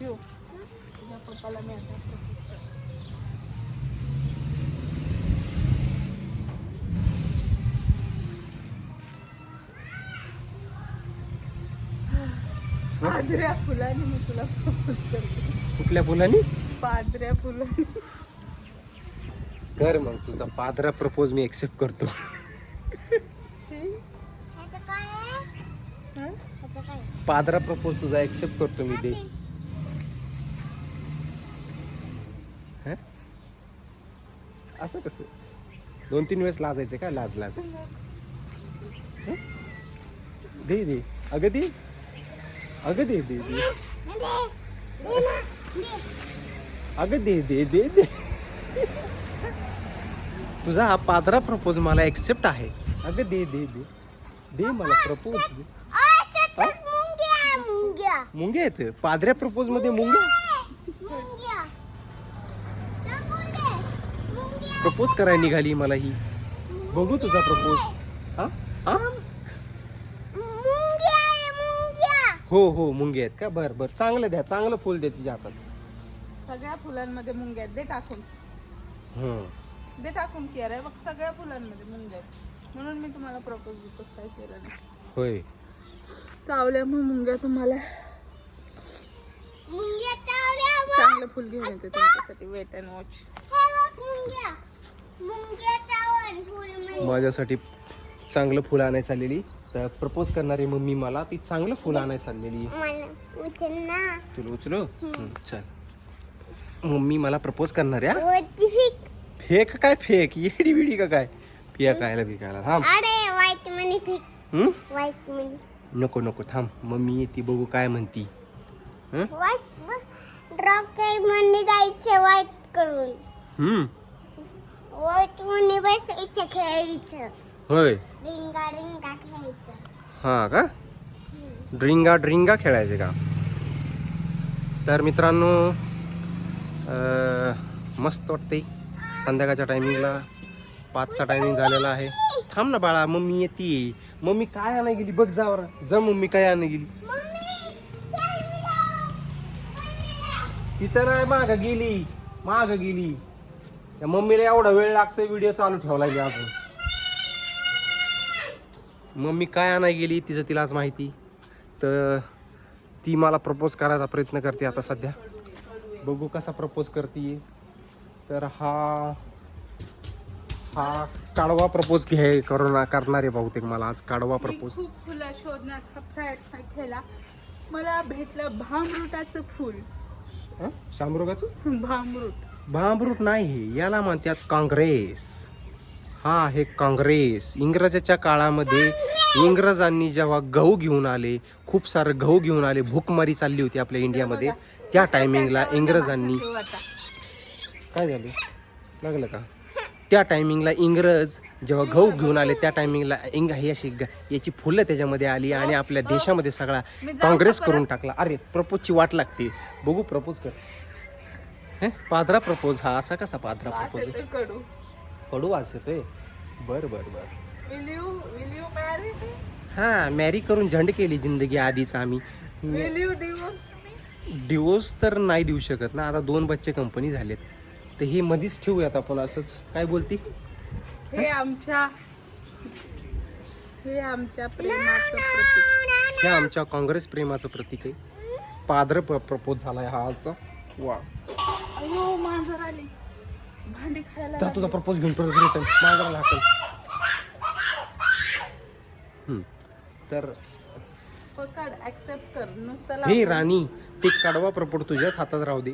पप्पाला मी आता propose करते. पांढऱ्या फुलाने मी तुला प्रपोज करते कुठल्या फुलानी पांढऱ्या फुलाने कर मग तुझा पादरा प्रपोज मी एक्सेप्ट करतो हं? पादरा प्रपोज तुझा एक्सेप्ट करतो मी दे असं कसं? दोन तीन वेळेस लाजायचं काय लाज लाज? दे दे. अगं दे. अगं दे दे दे. अगं दे दे दे दे. तुझा हा पादरा प्रपोज मला एक्सेप्ट आहे. अगं दे दे दे. दे मला प्रपोज दे. मुंग्या येत पादऱ्या प्रपोजमध्ये मुंग्या. प्रपोज करायला निघाली मला ही बघू तुझा प्रपोज. हा? हा? हो हो मुंग्या आहेत का? बर बर. चांगलं द्या चांगलं फुल द्या तिच्या हातात. सगळ्या फुलांमध्ये मुंग्या आहेत. दे टाकून. हम्म. दे टाकून की अरे बघ सगळ्या फुलांमध्ये मुंग्या आहेत. म्हणून मी तुम्हाला प्रपोज बिपोज काय केलं नाही. होय. चावल्यामुळे मुंग्या तुम्हाला. चांगलं फुल घेऊन येते तुमच्यासाठी. वेट अँड वॉच माझ्यासाठी चांगलं फुल आणायला चाललेली. तर प्रपोज करणारी मम्मी मला ती चांगलं फुल आणायला चाललेली. तुला उचलो? चल. मम्मी मला प्रपोज करणार या? फेक. काय फेक? येडी बिडी का काय? फेकायला बिकायला थांब. अरे वाईट मनी फिक. हम्म? वाईट मनी नको नको. थांब. मम्मी येते बघू काय म्हणती. हं? मनी जायचं वाईट करून. हम्म. बसायचं खेळायचं. होय. रिंगा रिंगा खेळायचं. हा का? ड्रिंगा ड्रिंगा खेळायचे का? तर मित्रांनो अं, मस्त वाटते संध्याकाळच्या टायमिंगला पाचचा टायमिंग झालेला आहे. थांब ना बाळा मम्मी येते. मम्मी काय आणाय गेली? बघ जा बरं. जा मम्मी काय आणाय गेली? तिथं नाही माग गेली. माग गेली. त्या मम्मीला एवढा वेळ लागतोय व्हिडिओ चालू ठेवला गेला अजून. मम्मी काय आणाय गेली तिचं तिलाच माहिती. तर ती मला प्रपोज करायचा प्रयत्न करते आता सध्या. बघू कसा प्रपोज करते. तर हा हा काढवा प्रपोज घे करून करणार आहे बहुतेक मला आज काढवा प्रपोज खूप फुलं शोधण्याचा प्रयत्न केला. मला भेटलं भामरुटाचं फुल. शामरोगाचं? भामरूट. भांबरूट नाही याला म्हणतात काँग्रेस. हा आहे काँग्रेस. इंग्रजाच्या काळामध्ये इंग्रजांनी जेव्हा गहू घेऊन आले खूप सारं गहू घेऊन आले भूकमारी चालली होती आपल्या इंडियामध्ये. त्या टायमिंगला इंग्रजांनी काय झालं? लागलं का? त्या टायमिंगला इंग्रज जेव्हा गहू घेऊन आले त्या टायमिंगला इंग ही अशी याची फुलं त्याच्यामध्ये आली आणि आपल्या देशामध्ये सगळा काँग्रेस करून टाकला. अरे प्रपोजची वाट लागते. बघू प्रपोज कर. पादरा प्रपोज हा असा कसा पादरा प्रपोज? कडू. कडू वास येतोय? बर बर बर. Will you will you marry me हा मॅरी करून झंड केली जिंदगी आधीच आम्ही. Will you divorce me divorce तर नाही देऊ शकत ना आता दोन बच्चे कंपनी झालेत. तर हे मधीच ठेवूयात आपण असंच. काय बोलती? हे आमच्या हे आमच्या प्रेमाचं प्रतीक. हे आमच्या काँग्रेस प्रेमाचं प्रतीक आहे. पादर प्रपोज झालाय हा आजचा. वा. मांजर आली. भांडी खायला तर तुझा प्रपोज घेऊन परत रिटर्न हाकल. तर पकड ऍक्सेप्ट कर. नुसतं हे लाव. राणी ते कडवा प्रपोज तुझ्याच हातात राहू दे.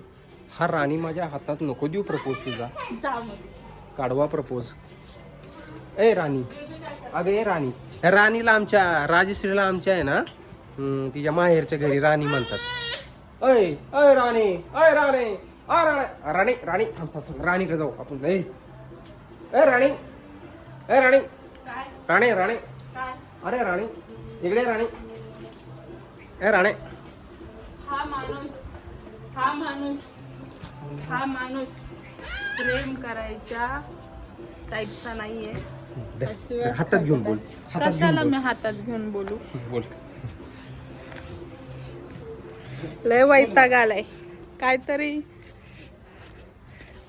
हा राणी माझ्या हातात नको देऊ प्रपोज तुझा. जा काढवा प्रपोज. ए राणी. अगं ए राणी. राणीला आमच्या राजश्रीला आमच्या आहे ना तिच्या माहेरच्या घरी राणी म्हणतात. अय अय राणी. अय राणी. अय राणी राणी राणी थांब थांब थांब राणीकडे जाऊ आपण. ए ए राणी ए राणी. काय? राणी राणी. काय? अरे राणी. इकडे राणी. ए राणे. हा माणूस हा माणूस हा माणूस प्रेम करायच्या टाईपचा नाहीये. दे, त्याशिवाय हातात घेऊन बोल हातात कशाला मी हातात घेऊन बोलू बोल? बोल. लय वैताग आलाय. काहीतरी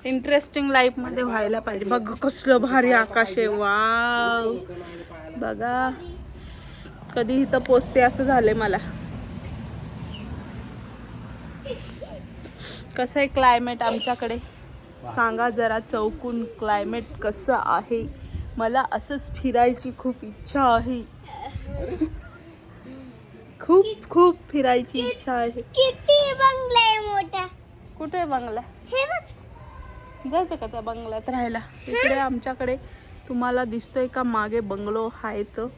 इंटरेस्टिंग लाईफमध्ये व्हायला पाहिजे. बघ कसलं भारी आकाश आहे. वाव बघा. कधी इथं पोचते असं झालंय मला. कसं आहे क्लायमेट आमच्याकडे? सांगा जरा चौकून क्लायमेट कसं आहे? मला असंच फिरायची खूप इच्छा आहे. खूप खूप फिरायची इच्छा आहे. किती बंगला आहे मोठा? कुठे बंगला? हे बघ. जायचं का त्या बंगल्यात राहायला? इकडे आमच्याकडे तुम्हाला दिसतोय का मागे बंगलो आहे तो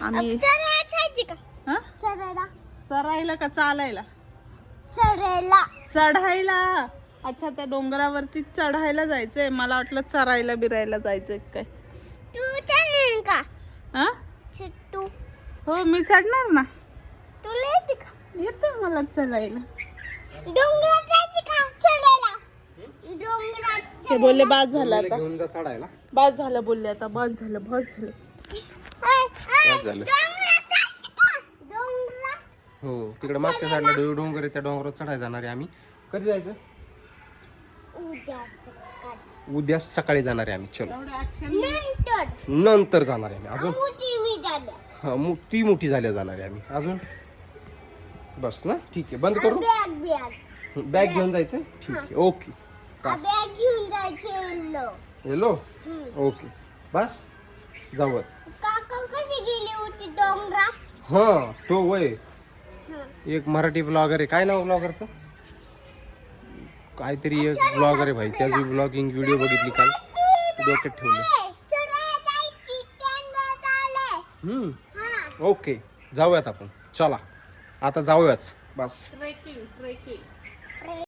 आम्ही हा? चरायला. का चालायला? चढायला चढायला. अच्छा त्या डोंगरावरती चढायला जायचंय. मला वाटलं चरायला बिरायला जायचंय काय? तू चढणार का? हा? चिट्टू. हो मी चढणार ना? तुला येते का? येते मला चढायला. डोंगरात ते बोलले बाद झालं आता. घेऊन जा चढायला. बाद झालं बोलले आता बस झालं बस झालं. बाद झालं. हो तिकडे मागच्या साईडला डोंगर आहे त्या डोंगरावर चढायला जाणार आहे आम्ही. कधी जायचं? उद्या सकाळी जाणार आहे आम्ही चलो. नंतर नंतर जाणार आहे आम्ही अजून? मी झालं हा मो- ती मोठी झाल्या जाणार आहे आम्ही अजून? बस ना ठीक आहे बंद करू? Bag bag. बॅग घेऊन जायचं? ठीक आहे ओके. बस बॅग घेऊन जायचे येल्लो येलो? ओके. बस. जाऊ काका कशी गेली होती डोंगरात हा तो वय. एक मराठी ब्लॉगर आहे. काय नाव ब्लॉगरचं काहीतरी एक ब्लॉगर आहे भाई. त्याची ब्लॉगिंग व्हिडिओ बघितली काल. डोक्यात ठेवलं. हम्म. हा. ओके. जाऊयात आपण. चला. आता जाऊयाच. बस. Trekking trekking.